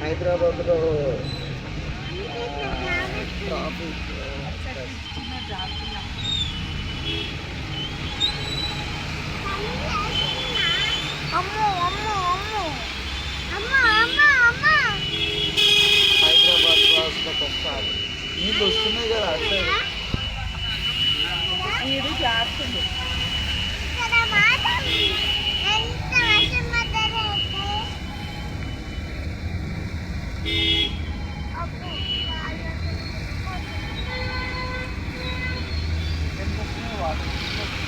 హైదరాబాద్లో అమ్మో అమ్మో అమ్మో అమ్మో అమ్మో అమ్మో హైదరాబాద్ బస్లో కొట్టాలి నీళ్ళు వస్తున్నాయి కదా అట్లే. ఇది చేస్తుంది water.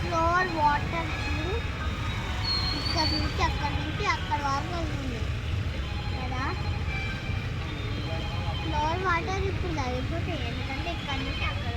ఫ్లోర్ వాటర్ ఇక్కడ నుంచి అక్కడ నుంచి అక్కడ వరకు వెళ్తుంది కదా ఫ్లోర్ వాటర్ ఇప్పుడు తగ్గిపోతాయి ఎందుకంటే ఇక్కడ నుంచి అక్కడ